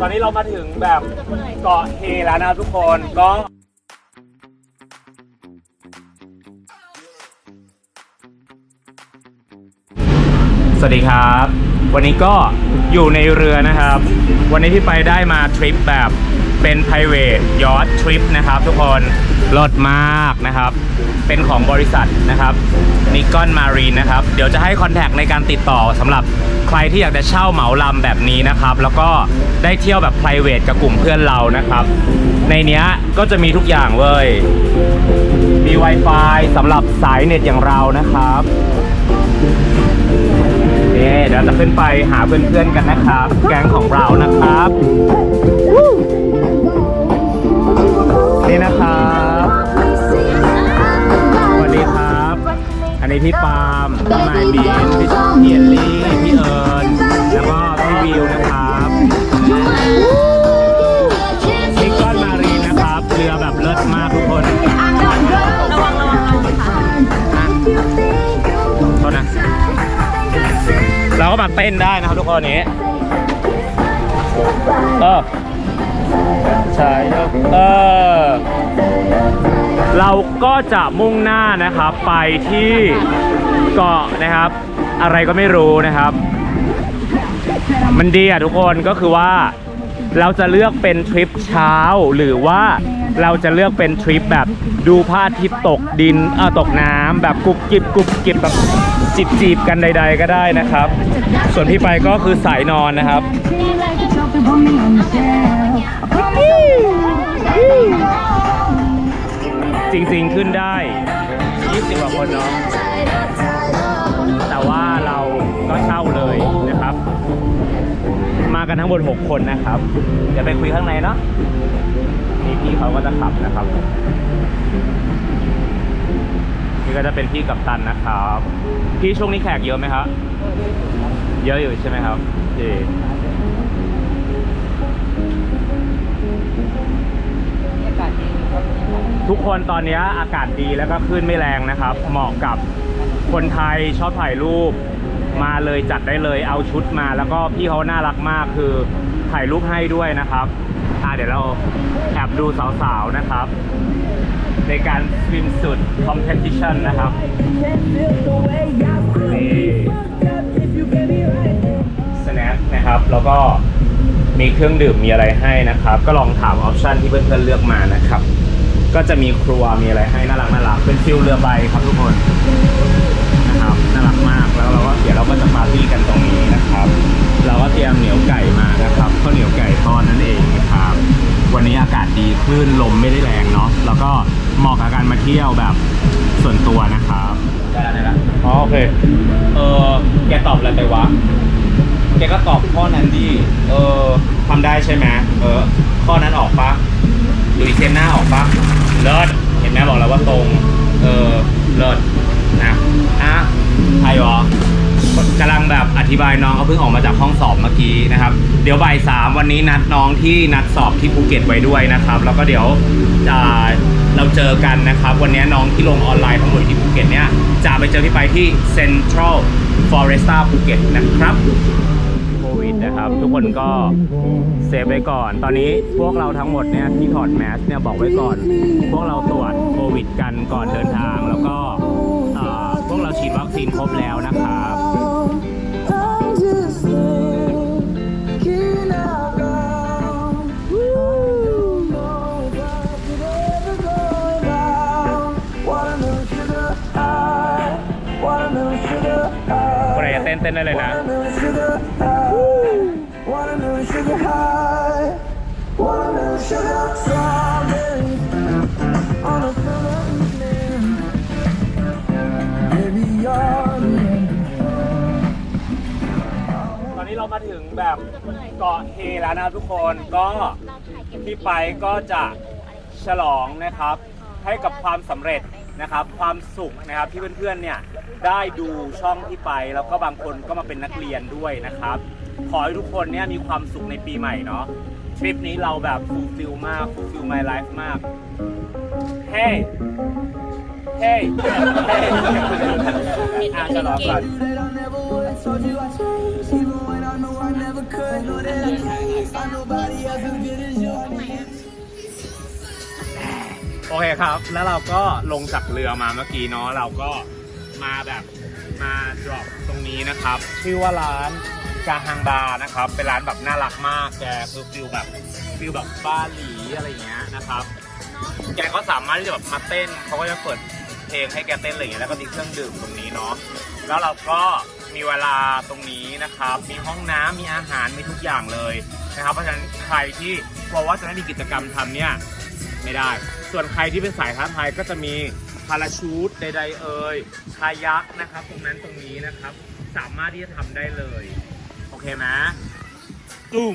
ตอนนี้เรามาถึงแบบเกาะเฮแล้วนะครับทุกคนก็สวัสดีครับ วันนี้ก็อยู่ในเรือนะครับ วันนี้ที่ไปได้มาทริปแบบ เป็น private yacht trip นะครับ ทุกคนลดมากนะครับ เป็นของบริษัทนะครับนิกอนมารีนนะครับ เดี๋ยวจะให้คอนแทคในการติดต่อสำหรับใครที่อยากจะเช่าเหมาลำแบบนี้นะครับ แล้วก็ได้เที่ยวแบบ private กับกลุ่มเพื่อนเรานะครับ ในเนี้ยก็จะมีทุกอย่างเว้ย มี Wi-Fi สำหรับสายเน็ตอย่างเรานะครับเอเดี๋ยวจะขึ้นไปหาเพื่อนๆกันนะครับ แก๊งของเรานะครับ นี่นะครับสวัสดีครับ อันนี้พี่ปาล์มพี่ไมบีนพี่เอียนลี่พี่เอิญแล้วก็พี่วิวนะครับนิกอนมารีนะครับเรือแบบเลิศมากทุกคนระวังระวังระวังค่ะโทษนะเราก็มาเต้นได้นะครับทุกคนนี้เออใช่เออ เราก็จะมุ่งหน้านะครับไปที่เกาะนะครับ อะไรก็ไม่รู้นะครับ มันดีอะทุกคนก็คือว่าเราจะเลือกเป็นทริปเช้าหรือว่าเราจะเลือกเป็นทริปแบบดูพระอาทิตย์ตกดินเออตกน้ำแบบกรุบกริบกรุบกริบแบบจิบจีบกันใด ๆ ก็ได้นะครับ ส่วนพี่ไปก็คือสายนอนนะครับ จริง ๆขึ้นได้ 20กว่าคนเนาะแต่ว่าเราก็เช่าเลยนะครับ มากันทั้งหมด6คนนะครับ เดี๋ยวไปคุยข้างในเนาะนี่พี่เขาก็จะขับนะครับ นี่ก็จะเป็นพี่กัปตันนะครับ พี่ช่วงนี้แขกเยอะไหมครับเยอะอยู่ใช่ไหมครับโอเค ทุกคนตอนนี้อากาศดีแล้วก็คลื่นไม่แรงนะครับ เหมาะกับคนไทยชอบถ่ายรูปมาเลยจัดได้เลยเอาชุดมา แล้วก็พี่เขาน่ารักมากคือถ่ายรูปให้ด้วยนะครับอ่าเดี๋ยวเราแอบดูสาวๆนะครับ ในการสวิมสุดคอมเพติชันนะครับนี่สแน็คนะครับ แล้วก็มีเครื่องดื่มมีอะไรให้นะครับ ก็ลองถามออปชันที่เพื่อนๆเลือกมานะครับ ก็จะมีครัวมีอะไรให้น่ารักน่ารักเป็นฟิลเรือใบครับทุกคนนะครับน่ารักมากแล้วเราก็เดี๋ยวเราก็จะปาร์ตี้กันตรงนี้นะครับ เราก็เตรียมเหนียวไก่มานะครับข้าวเหนียวไก่ทอดนั่นเองนะครับ วันนี้อากาศดีคลื่นลมไม่ได้แรงเนาะแล้วก็เหมาะกับการมาเที่ยวแบบส่วนตัวนะครับได้แล้วได้แล้วอ๋อโอเคเออแกตอบอะไรไปวะแกก็ตอบข้อนั้นดิเออทำได้ใช่ไหมเออ ข้อนั้นออกปะหรืออี เทมหน้าออกปะเลิศเห็นไหมบอกแล้วว่าตรง เออเลิศนะอะใครวะกำลังแบบอธิบายน้องเขาเพิ่งออกมาจากห้องสอบเมื่อกี้นะครับ เดี๋ยวบ่ายสามวันนี้นัดน้องที่นัดสอบที่ภูเก็ตไว้ด้วยนะครับ แล้วก็เดี๋ยวจะเราเจอกันนะครับ วันนี้น้องที่ลงออนไลน์ทั้งหมดที่ภูเก็ตเนี่ยจะไปเจอพี่ไปที่ Central Foresta ภูเก็ตนะครับ นะครับ ทุกคนก็เซฟไว้ก่อน ตอนนี้พวกเราทั้งหมดเนี่ยที่ถอดแมสเนี่ยบอกไว้ก่อน พวกเราตรวจโควิดกันก่อนเดินทาง แล้วก็พวกเราฉีดวัคซีนครบแล้วนะครับคนไหนจะเต้นเต้นได้เลยนะ watermelon sugar high, Wanna know sugar strawberry on a summer evening. Maybe you're the end. ตอนนี้เรามาถึงแบบเกาะเฮแล้วนะครับทุกคนก็ที่ไปก็จะฉลองนะครับ ให้กับความสำเร็จนะครับ ความสุขนะครับที่เพื่อนๆเนี่ยได้ดูช่องที่ไปแล้วก็บางคนก็มาเป็นนักเรียนด้วยนะครับ ขอให้ทุกคนเนี่ยมีความสุขในปีใหม่เนาะทริปนี้เราแบบฟูลฟิลมากฟูลฟิล my life มาก เฮ้เฮ้เฮ้อะฉลองก่อน that I never would. Told you I changed, even when I know I never could. Know that I can't find nobody. as good as your knees. โอเคครับ แล้วเราก็ลงจากเรือมาเมื่อกี้เนาะ เราก็มาแบบมา drop ตรงนี้นะครับ ชื่อว่าร้าน กาฮังบานะครับ เป็นร้านแบบน่ารักมากแกคือฟิลแบบฟิลแบบบาหลีอะไรเงี้ยนะครับ แกก็สามารถที่จะแบบมาเต้นเขาก็จะเปิดเพลงให้แกเต้นอะไรเงี้ยแล้วก็มีเครื่องดื่มตรงนี้เนาะแล้วเราก็มีเวลาตรงนี้นะครับ มีห้องน้ำมีอาหารมีทุกอย่างเลยนะครับ เพราะฉะนั้นใครที่กลัวว่าจะไม่มีกิจกรรมทำเนี่ยไม่ได้ ส่วนใครที่เป็นสายท้าทายก็จะมีพาราชูตใดๆเอ่ยคายักนะครับ ตรงนั้นตรงนี้นะครับ สามารถที่จะทำได้เลย เคไหมตุ้ม